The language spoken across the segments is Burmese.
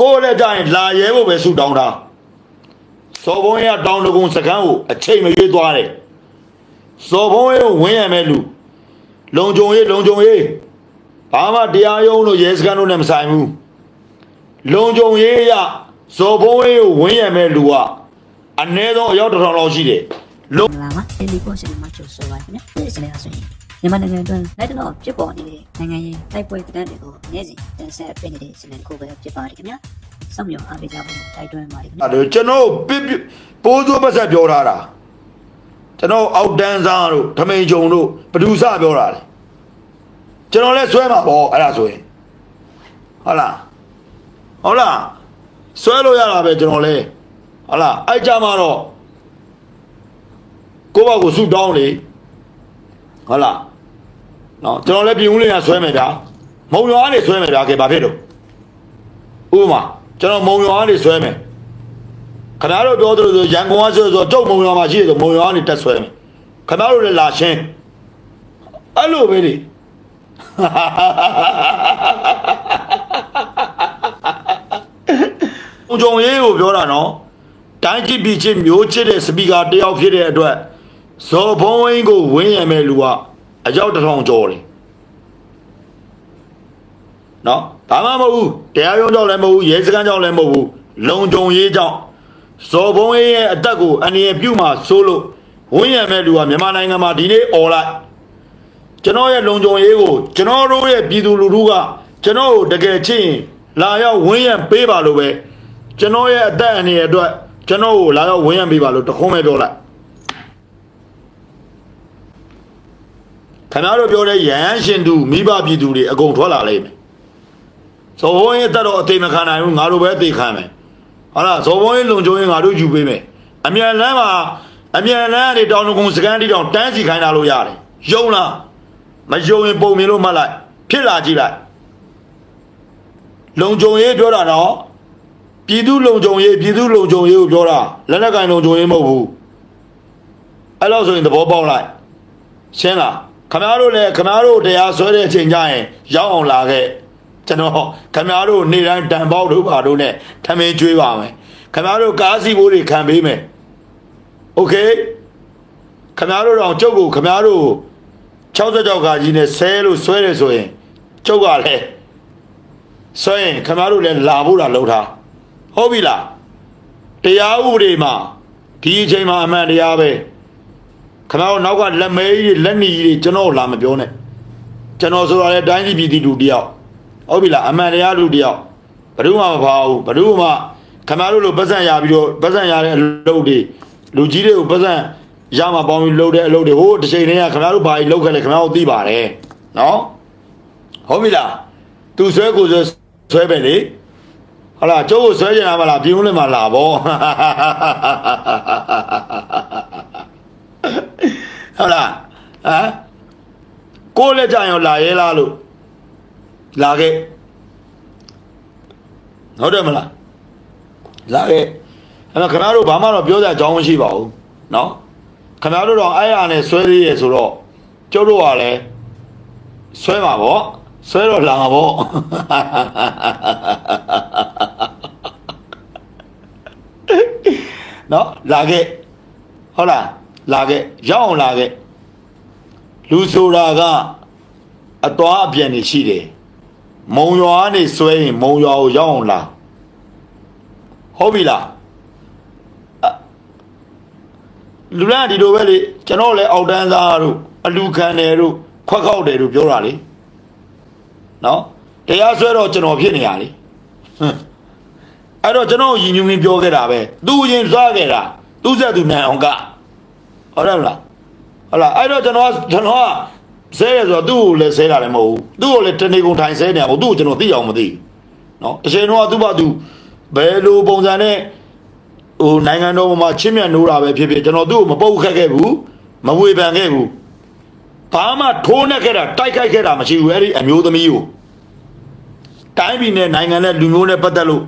ကိုယ်လည်းကြရင်လာရဲဖို့ပဲဆူတောင်းတာစော်ဘုံရတောင်းတကုံစကန်းကိုအချိန်မရွေးသွားတယ်စော်ဘုံရဝင်းရမဲ့လူလုံကြုံရေးလုံကြုံရေးဘာမှတရားရုံးတို့ရဲစခန်းတို့နဲ့မဆိုင်ဘူးလုံကြုံရေးရစော်ဘုံရကိုဝင်းရမဲ့လူကအနည်းဆုံးအယောက်တစ်ထောင်လောက်ရှိတယ်လုံမင်္ဂလာပါဒီလီကိုရှင်မချိုဆိုပါခင်ဗျဒီစနေကဆိုရင် မြန်မာနိုင်ငံအတွင်းလက်တော့ဖြစ်ပေါ်နေတဲ့နိုင်ငံရေးတိုက်ပွဲတန်းတွေကိုနေ့စဉ်တင်ဆက်ပေးနေတဲ့စနေတစ်ခုပဲဖြစ်ပါတယ်ခင်ဗျစောင့်မျှော်အားပေးကြဖို့တိုက်တွန်းပါတယ်ခင်ဗျအဲ့ဒါကျွန်တော်ပြပြပိုးစိုးပတ်ဆက်ပြောထားတာကျွန်တော်အောက်တန်းစားတို့ထမိန်ဂျုံတို့ဘဒူစပြောတာလေကျွန်တော်လည်းဆွဲမှာပေါ့အဲ့ဒါဆိုရင်ဟုတ်လားဟုတ်လားဆွဲလို့ရတာပဲကျွန်တော်လည်းဟုတ်လားအဲ့ကြမှာတော့ကိုယ့်ဘက်ကိုဆူတောင်းလေဟုတ်လား နော်ကျွန်တော်လည်းပြင်ဦးလေးကဆွဲမယ်ဗျာမုံရွာကနေဆွဲမယ်ဗျာကဲဘာဖြစ်လို့ဥပမာကျွန်တော်မုံရွာကနေဆွဲမယ်ခင်ဗျားတို့ပြောသလိုဆိုရန်ကုန်ကဆိုဆိုတုတ်မုံရွာမှာရှိတယ်ဆိုမုံရွာကနေတက်ဆွဲမယ်ခင်ဗျားတို့လည်းလာရှင်းအဲ့လိုပဲလေုံကြုံရေးကိုပြောတာနော်တိုင်းကြည့်ပြီးချင်းမျိုးချစ်တဲ့စပီကာတယောက်ဖြစ်တဲ့အတွက်ဇော်ဘုံဝင်းကိုဝင်းရမယ်လူက အယောက်တစ်ထောင်ကျော်တယ်နော်ဘာမှမဟုတ်ဘူးတရားရုံးကြောင့်လည်းမဟုတ်ဘူးရဲစခန်းကြောင့်လည်းမဟုတ်ဘူးလုံကြုံရေးကြောင့်ဇော်ဘုံရေးရဲ့အတက်ကိုအနေရပြုမှဆိုးလို့ဝင်းရမဲ့လူကမြန်မာနိုင်ငံမှာဒီနေ့អော်လိုက်ကျွန်တော်ရဲ့လုံခြုံရေးကိုကျွန်တော်တို့ရဲ့ပြည်သူလူထုကကျွန်တော်ကိုတကယ်ချစ်ရင်လာရောက်ဝင်းရပေးပါလို့ပဲကျွန်တော်ရဲ့အသက်အနေရအတွက်ကျွန်တော်ကိုလာရောက်ဝင်းရပေးပါလို့တခုံးပဲပြောလိုက် ခင်ဗျားတို့ပြောတဲ့ရဟန်းရှင်သူမိဘပြည်သူတွေအကုန်ထွက်လာလိမ့်မယ်ဇော်ဘုံရဲ့တက်တော့အသေးမခံနိုင်ဘူးငါတို့ပဲအသေးခံမယ်ဟုတ်လားဇော်ဘုံရဲ့လုံခြုံရေးငါတို့ယူပေးမယ်အမြန်လမ်းမှာအမြန်လမ်းကနေတောင်တကုံစကန်တီတောင်တန်းစီခိုင်းတာလို့ရတယ်ယုံလားမယုံရင်ပုံမြင်လို့မှတ်လိုက်ဖြစ်လာကြည့်လိုက်လုံခြုံရေးပြောတာတော့ပြည်သူလုံခြုံရေးပြည်သူလုံခြုံရေးကိုပြောတာလက်နက်ကင်လုံခြုံရေးမဟုတ်ဘူးအဲ့လို့ဆိုရင်သဘောပေါက်လိုက်ရှင်းလား ခမားတို့လည်းခမားတို့တရားဆွဲတဲ့အချိန်ကျရင်ရောက်အောင်လာခဲ့ကျွန်တော်ခမားတို့နေတိုင်းတန်ပေါက်တို့ပါတို့နဲ့ထမင်းကျွေးပါမယ်ခမားတို့ကားစီဘိုးတွေခံပေးမယ်โอเคခမားတို့တော့ကျုပ်ကိုခမားတို့66ကာကြီးနဲ့ဆဲလို့ဆွဲတယ်ဆိုရင်ကျုပ်ကလည်းဆွဲရင်ခမားတို့လည်းလာဖို့တာလုပ်ထားဟုတ်ပြီလားတရားဥပဒေမှာဒီအချိန်မှာအမှန်တရားပဲ ခမားတို့နောက်ကလက်မဲကြီးတွေလက်နီကြီးတွေကျွန်တော်လာမပြောနဲ့ကျွန်တော်ဆိုတာလေတိုင်းပြည်ပြည်သူလူတယောက်ဟုတ်ပြီလားအမှန်တရားလူတယောက်ဘယ်သူမှမဖောက်ဘူးဘယ်သူမှခမားတို့လိုပတ်စံရပြီးတော့ပတ်စံရတဲ့အလုပ်တွေလူကြီးတွေကိုပတ်စံရမှာပေါင်းပြီးလုပ်တဲ့အလုပ်တွေဟိုတစ်ချိန်တည်းကခမားတို့ဘာကြီးလုပ်ခဲ့လဲခမားတို့သိပါတယ်နော်ဟုတ်ပြီလားသူဆွဲကိုဆွဲဆွဲပဲလေဟုတ်လားကျုပ်ကိုဆွဲကြတာမလားပြင်းဦးလည်းမလာဗော ဟုတ်လားဟမ်ကိုယ်လည်းကြရင်လာရဲလားလို့လာခဲ့ဟုတ်တယ်မလားလာခဲ့အဲ့တော့ခင်ဗျားတို့ဘာမှတော့ပြောစရာအကြောင်းမရှိပါဘူးเนาะခင်ဗျားတို့တော့အဲ့ရနဲ့ဆွဲသေးရဆိုတော့ကျုပ်တို့ကလည်းဆွဲမှာပေါ့ဆွဲတော့လာမှာပေါ့เนาะလာခဲ့ဟုတ်လား လာခဲ့ရောက်အောင်လာခဲ့လူဆိုတာကအသွားအပြန်နေရှိတယ်မုံရွာကနေဆွဲရင်မုံရွာကိုရောက်အောင်လာဟုတ်ပြီလားအလူလန်းဒီလိုပဲလေကျွန်တော်လည်းအောက်တန်းသားတို့အလူခံတယ်တို့ခွက်ခောက်တယ်တို့ပြောတာလေနော်တရားဆွဲတော့ကျွန်တော်ဖြစ်နေရလေဟမ်အဲ့တော့ကျွန်တော်ရည်ညွှန်းရင်းပြောခဲ့တာပဲသူရင်စားခဲ့တာသူဆက်သူနိုင်အောင်က ဟုတ်တယ်မလားဟုတ်လားအဲ့တော့ကျွန်တော်ကကျွန်တော်ကဆဲရဆိုတော့သူ့ကိုလည်းဆဲတာလည်းမဟုတ်ဘူးသူ့ကိုလည်းတနေကုန်ထိုင်ဆဲနေအောင်သူ့ကိုကျွန်တော်သိအောင်မသိဘူးနော်တစ်ချိန်တော့သူ့ဘာသူဘယ်လိုပုံစံနဲ့ဟိုနိုင်ငံတော်မှာချင်းမြတ်နိုးတာပဲဖြစ်ဖြစ်ကျွန်တော်သူ့ကိုမပုတ်ခတ်ခဲ့ဘူးမဝေဖန်ခဲ့ဘူးဘာမှထိုးနှက်ခဲ့တာတိုက်ခိုက်ခဲ့တာမရှိဘူးအဲ့ဒီအမျိုးသမီးကိုတိုင်းပြည်နဲ့နိုင်ငံနဲ့လူမျိုးနဲ့ပတ်သက်လို့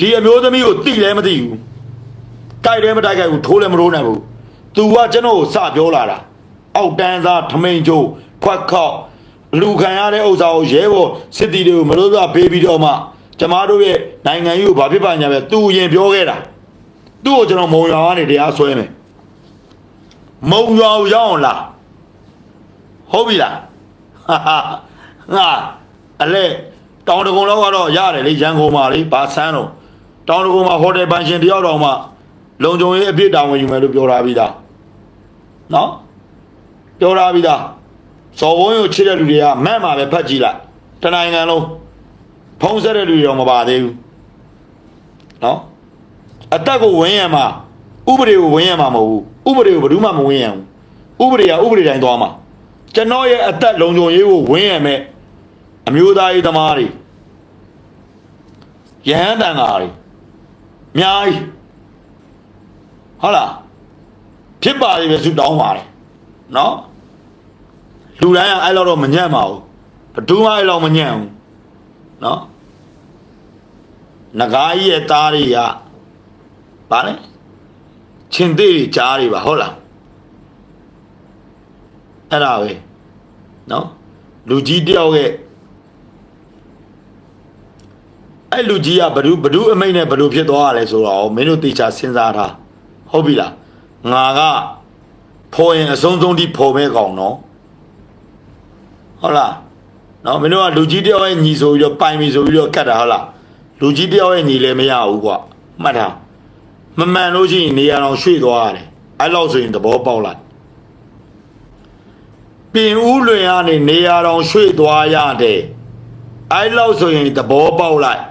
ဒီအမျိုးသမီးကိုတိလည်းမသိဘူးတိုက်လည်းမတိုက်ခိုက်ဘူးထိုးလည်းမထိုးနိုင်ဘူး तू ကကျွန်တော်ကိုစပြောလာတာအောက်တန်းသားထမိန်ကျိုးခွက်ခောက်လူခံရတဲ့ဥစ္စာကိုရဲဘော်စစ်တီတွေကိုမလို့ကပေးပြီးတော့မှကျမတို့ရဲ့နိုင်ငံကြီးကိုဘာဖြစ်ပါညာပဲသူ့ရင်ပြောခဲ့တာသူ့ကိုကျွန်တော်မုံရွာကနေတရားဆွဲမယ်မုံရွာကိုရောက်အောင်လားဟုတ်ပြီလားဟာဟာငါအလဲတောင်တကုံလောက်ကတော့ရတယ်လေရန်ကုန်မှာလေဘာဆန်းတော့တောင်တကုံမှာဟိုတယ်ပန်ရှင်တယောက်တော်မှလုံခြုံရေးအပြစ်တောင်းဝင်ယူမယ်လို့ပြောထားပြီးသား နော်ပြောထားပြီးသားစော်ဝန်းကိုချစ်တဲ့လူတွေကမန့်မှာပဲဖတ်ကြည့်လိုက်တနိုင်ငံလုံးဖုံးဆက်တဲ့လူတွေတော့မပါသေးဘူးနော်အတက်ကိုဝင်းရမှာဥပဒေကိုဝင်းရမှာမဟုတ်ဘူးဥပဒေကိုဘယ်သူမှမဝင်းရဘူးဥပဒေကဥပဒေတိုင်းသွားမှာကျွန်တော်ရဲ့အသက်လုံခြုံရေးကိုဝင်းရမယ်အမျိုးသားရေးသမားတွေရဟန်းတန်ဃာတွေအများကြီးဟုတ်လား ဖြစ်ပါလေပဲဆုတောင်းပါတယ်နော်လူတိုင်းကအဲ့လောက်တော့မညံ့ပါဘူးဘယ်သူမှအဲ့လောက်မညံ့ဘူးနော်ငကားကြီးရဲ့သားတွေကဗာလဲချင်းသေးတွေကြားတွေပါဟုတ်လားအဲ့ဒါပဲနော်လူကြီးတယောက်ရဲ့အဲ့လူကြီးကဘဒုဘဒုအမိတ်နဲ့ဘဒုဖြစ်သွားရလဲဆိုတော့မင်းတို့တေချာစဉ်းစားထားဟုတ်ပြီလား ငါကဖော်ရင်အဆုံးဆုံးထိဖော်မဲ့ကောင်နော်ဟုတ်လားနော်မင်းတို့ကလူကြီးတယောက်ရဲ့ညီဆိုပြီးတော့ပိုင်ပြီဆိုပြီးတော့ကတ်တာဟုတ်လားလူကြီးတယောက်ရဲ့ညီလည်းမရဘူးကွာမှတ်ထားမမှန်လို့ရှိရင်နေရာတော်ရွှေ့သွားရတယ်အဲ့လောက်ဆိုရင်သဘောပေါက်လိုက်ပင်ဦးလွင်ကနေနေရာတော်ရွှေ့သွားရတယ်အဲ့လောက်ဆိုရင်သဘောပေါက်လိုက်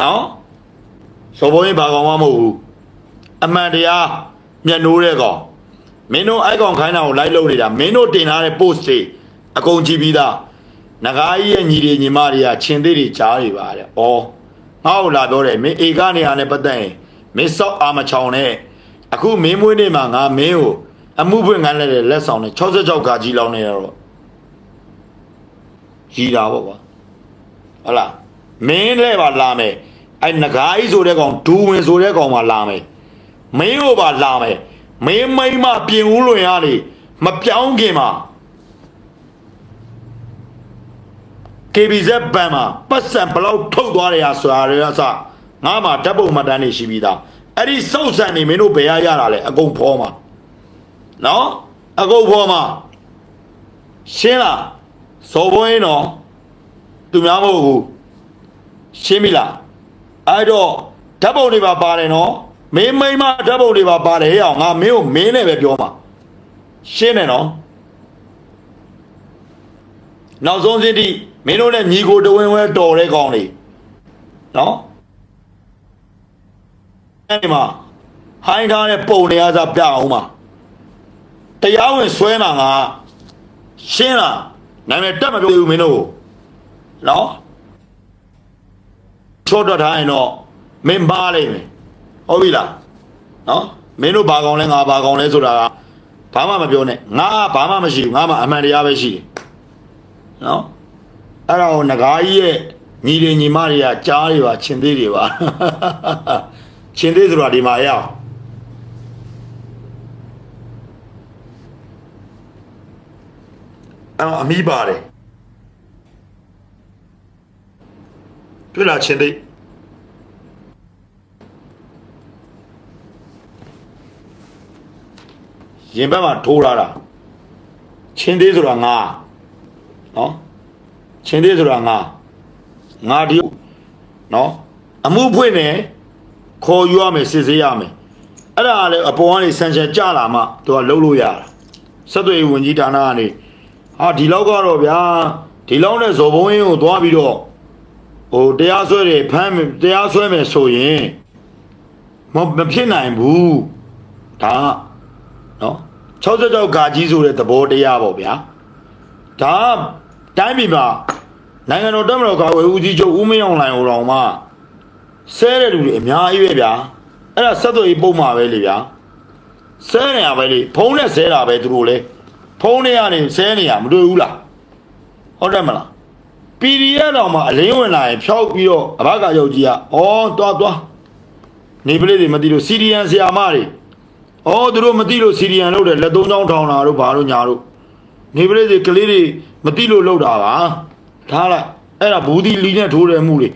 နော်စောဘုန်းကြီးဘာကောင်မှမဟုတ်ဘူး အမှန်တရားမျက်နှိုးတဲ့ကောင်မင်းတို့အဲ့ကောင်ခိုင်းတာကိုလိုက်လုပ်နေတာမင်းတို့တင်ထားတဲ့ post တွေအကုန်ကြည့်ပြီးသားငကားကြီးရဲ့ညီတွေညီမတွေကချင်းသေးတွေကြားတွေပါတဲ့။ဩငါ့ကိုလာပြောတယ်မင်းဧကနေရာနဲ့ပတ်သက်ရင်မင်းစောက်အာမချောင်နဲ့အခုမင်းမွေးနေ့မှာငါမင်းကိုအမှုဖွင့်ခိုင်းလိုက်တဲ့လက်ဆောင်နဲ့66ကကြီးလောင်းနေတော့ကြီးတာပေါ့ကွာ။ဟုတ်လားမင်းလည်းပါလာမယ်အဲ့ငကားကြီးဆိုတဲ့ကောင်ဒူဝင်ဆိုတဲ့ကောင်မှလာမယ် မင်းကိုပါလာမယ်မင်းမိမပြင်ဦးလွင်ရနေမပြောင်းခင်မှာ KBZ ဘန်မှာပတ်စံဘလောက်ထုတ်သွားတယ်ဟာဆိုတာတွေကစငါမှဓာတ်ပုံမှတ်တမ်းတွေရှိပြီးသားအဲ့ဒီစောက်ဆန်နေမင်းတို့ဘယ်ရရတာလဲအကုန်ဖောမှာနော်အကုန်ဖောမှာရှင်းလားစောဘွင်းတော့သူများမဟုတ်ဘူးရှင်းပြီလားအဲ့တော့ဓာတ်ပုံတွေပါပါတယ်နော် မင်းမိမဓာတ်ပုံတွေပါပါတယ်ဟဲ့အောင်ငါမင်းကိုမင်းနဲ့ပဲပြောမှာရှင်းတယ်နော်နောက်ဆုံးစစ်တိမင်းတို့နဲ့ညီကိုတဝင်းဝဲတော်တဲ့ကောင်တွေနော်အဲ့ဒီမှာဟိုင်းထားတဲ့ပုံတွေအားစပြအောင်ပါတရားဝင်ဆွဲမှာငါရှင်းလားနာမည်တက်မပြောဘူးမင်းတို့ကိုနော်ချော့တော့ထားရင်တော့မင်းပါလိမ့်မယ် ဟုတ်ပြီလားနော်မင်းတို့ဘာကောင်လဲငါဘာကောင်လဲဆိုတာကဘာမှမပြောနဲ့ငါကဘာမှမရှိဘူးငါမှအမှန်တရားပဲရှိတယ်နော်အဲ့ဒါကိုငကားကြီးရဲ့ညီတွေညီမတွေကကြားတွေပါချင်းသေးတွေပါချင်းသေးဆိုတာဒီမှာရအောင်အဲ့တော့အမီးပါတယ်တွေ့လားချင်းသေး ရင်ဘက်မှာထိုးလာတာချင်းသေးဆိုတာငါနော်ချင်းသေးဆိုတာငါငါဒီနော်အမှုဖွင့်နေခေါ်ယူရမယ်စစ်ဆေးရမယ်အဲ့ဒါကလည်းအပေါ်ကနေဆန်ချန်ကြလာမှသူကလှုပ်လို့ရတာဆက်သွယ်ရေးဝန်ကြီးဌာနကနေဟာဒီလောက်ကတော့ဗျာဒီလောက်နဲ့ဇော်ဘုံရင်ကိုသွားပြီးတော့ဟိုတရားစွဲတယ်ဖမ်းမယ်တရားစွဲမယ်ဆိုရင်မမဖြစ်နိုင်ဘူးဒါကနော် 66ဂါကြီးဆိုတဲ့သဘောတရားပေါ့ဗျာဒါကတိုင်းပြည်မှာနိုင်ငံတော်တပ်မတော်ကာကွယ်ဦးစီးချုပ်ဦးမင်းအောင်လှိုင်ဟိုတော်မှာဆဲတဲ့လူတွေအများကြီးပဲဗျာအဲ့ဒါဆက်သွယ်ရေးပုံမှာပဲလေဗျာဆဲနေရပဲလေဖုံးနဲ့ဆဲတာပဲသူတို့လေဖုံးနဲ့ကနေဆဲနေရမတွေ့ဘူးလားဟုတ်တယ်မလား PDF တော်မှာအလင်းဝင်လာရင်ဖြောက်ပြီးတော့အဘကယောက်ျီးကဩသွားသွားနေပလေးတွေမသိလို့ CDN ဆရာမတွေ ဩသူတို့မသိလို့ CDN လုပ်တယ်လက်သုံးချောင်းထောင်တာတို့ဘာတို့ညာတို့နေပရိသေကလေးတွေမတိလို့လောက်တာပါထားလိုက်အဲ့ဒါဘူးဒီလီနဲ့ထိုးတယ်မှုတွေ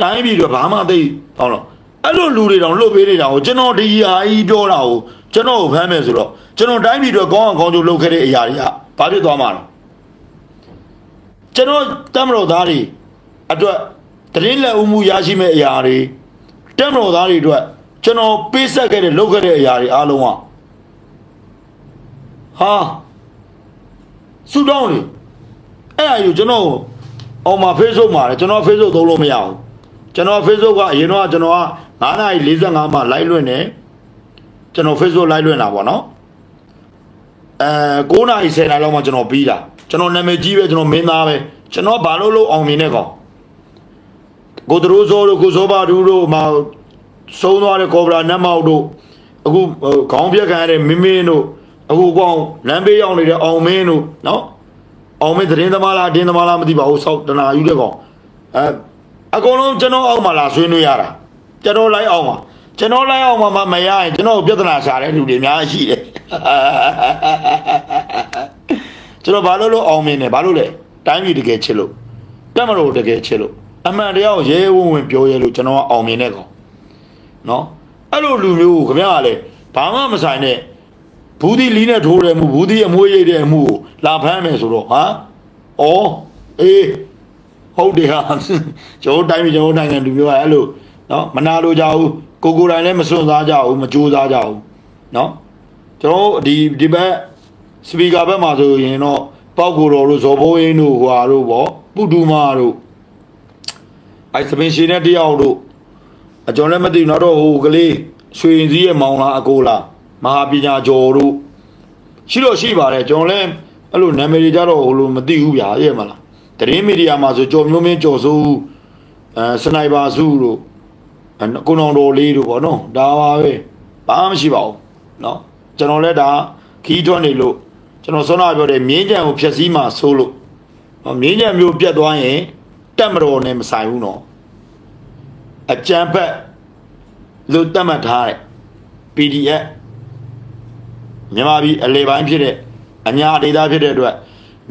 တိုင်းပြည်တော့ဘာမှသိဟောတော့အဲ့လိုလူတွေတောင်လွတ်ပေးနေတာကိုကျွန်တော်ဒီဟာကြီးပြောတာကိုကျွန်တော်ကိုဖမ်းမယ်ဆိုတော့ကျွန်တော်တိုင်းပြည်တော့ကောင်းအောင်ကောင်းကျိုးလုပ်ခဲ့တဲ့အရာတွေကဘာဖြစ်သွားမှာလဲကျွန်တော်တမတော်သားတွေအတွက်တရင်လက်ဦးမှုရရှိမဲ့အရာတွေတမတော်သားတွေအတွက် ကျွန်တော်ပေးဆက်ခဲ့တဲ့လုပ်ခဲ့တဲ့အရာတွေအားလုံးကဟာဆူတောင်းလေအဲ့အရာကိုကျွန်တော်အောင်မှာ Facebook မှာလေကျွန်တော် Facebook သုံးလို့မရဘူးကျွန်တော် Facebook ကအရင်တော့ကျွန်တော်က9နာရီ45မှာ live လွှင့်နေကျွန်တော် Facebook live လွှင့်တာပေါ့နော်အဲ9နာရီ10နာရီလောက်မှကျွန်တော်ပြီးတာကျွန်တော်နာမည်ကြီးပဲကျွန်တော်မင်းသားပဲကျွန်တော်ဘာလို့လို့အောင်မြင်နေကောင်ကိုဒရိုးစောတို့ကိုစောပါဒူးတို့မှာ ဆုံးသွားတဲ့ကောဘရာနတ်မောက်တို့အခုဟိုခေါင်းပြက်ခံရတဲ့မင်းမင်းတို့အခုကောင်လမ်းဘေးရောက်နေတဲ့အောင်မင်းတို့နော်အောင်မင်းသတင်းသမားလားတင်းသမားလားမသိပါဘူးစောက်တနာယူတဲ့ကောင်အဲအကုန်လုံးကျွန်တော်အောက်မှာလာဆွေးနွေးရတာကျွန်တော်လိုက်အောင်ပါကျွန်တော်လိုက်အောင်မှာမမရရင်ကျွန်တော်ပြဿနာရှာတဲ့လူတွေအများကြီးရှိတယ်ကျွန်တော်ဘာလို့လို့အောင်မြင်တယ်ဘာလို့လဲတိုင်းပြည်တကယ်ချစ်လို့တက်မလို့တကယ်ချစ်လို့အမှန်တရားကိုရဲရဲဝံ့ဝံ့ပြောရဲလို့ကျွန်တော်ကအောင်မြင်တဲ့ကောင် နော်အဲ့လိုလူမျိုးကိုခင်ဗျားကလည်းဘာမှမဆိုင်နဲ့ဘူးဒီလီနဲ့ထိုးတယ်မှုဘူးဒီအမွှေးရိတ်တဲ့မှုကိုလာဖမ်းမယ်ဆိုတော့ဟာဩအေးဟုတ်တယ်ဟာကျွန်တော်တိုင်းပြည်ကျွန်တော်နိုင်ငံလူမျိုးကအဲ့လိုနော်မနာလိုကြဘူးကိုကိုယ်တိုင်လည်းမစွန့်စားကြဘူးမကြိုးစားကြဘူးနော်ကျွန်တော်ဒီဒီဘက်စပီကာဘက်မှာဆိုရင်တော့ပေါက်ကိုတော်တို့ဇော်ဘိုးရင်းတို့ဟွာတို့ဗောပုတူမာတို့အဲစပင်ရှင်တဲ့တယောက်တို့ အကျွန်လည်းမသိဘူးနောက်တော့ဟိုကလေးရွှေရင်စည်းရဲ့မောင်လားအကိုလားမဟာပညာကျော်တို့ရှိတော့ရှိပါတယ်ကျွန်တော်လည်းအဲ့လိုနာမည်တွေကြတော့ဟိုလိုမသိဘူးဗျာရဲ့မလားတရင်မီဒီယာမှာဆိုကျော်မျိုးမင်းကျော်စိုးအဲစနိုက်ပါစုတို့အကုဏောင်တော်လေးတို့ပေါ့နော်ဒါပါပဲဘာမှမရှိပါဘူးနော်ကျွန်တော်လည်းဒါခီးထွက်နေလို့ကျွန်တော်စောနာပြောတယ်မြင်းကြံကိုဖျက်ဆီးမှဆိုးလို့မြင်းကြံမျိုးပြတ်သွားရင်တက်မတော်နဲ့မဆိုင်ဘူးနော် အကြံဖက်လို့တတ်မှတ်ထားတဲ့ PDF မြန်မာပြည်အလေပိုင်းဖြစ်တဲ့အညာဒေတာဖြစ်တဲ့အတွက်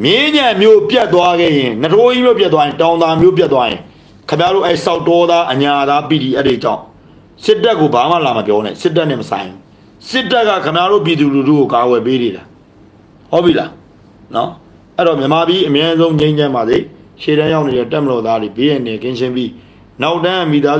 မြင်းကြံမျိုးပြတ်သွားခဲ့ရင်နထိုးကြီးမျိုးပြတ်သွားရင်တောင်သာမျိုးပြတ်သွားရင်ခင်ဗျားတို့အဲစောက်တော်သားအညာသား PDF တွေကြောင့်စစ်တပ်ကိုဘာမှလာမပြောနဲ့စစ်တပ်နဲ့မဆိုင်ဘူးစစ်တပ်ကခင်ဗျားတို့ပြည်သူလူထုကိုကာကွယ်ပေးနေတာဟုတ်ပြီလားနော်အဲ့တော့မြန်မာပြည်အမြဲဆုံးငြိမ်းချမ်းပါစေရှေ့တန်းရောက်နေတဲ့တက်မလို့သားတွေဘေးရန်နေကင်းရှင်းပြီးနောက်တန်းမိသားစု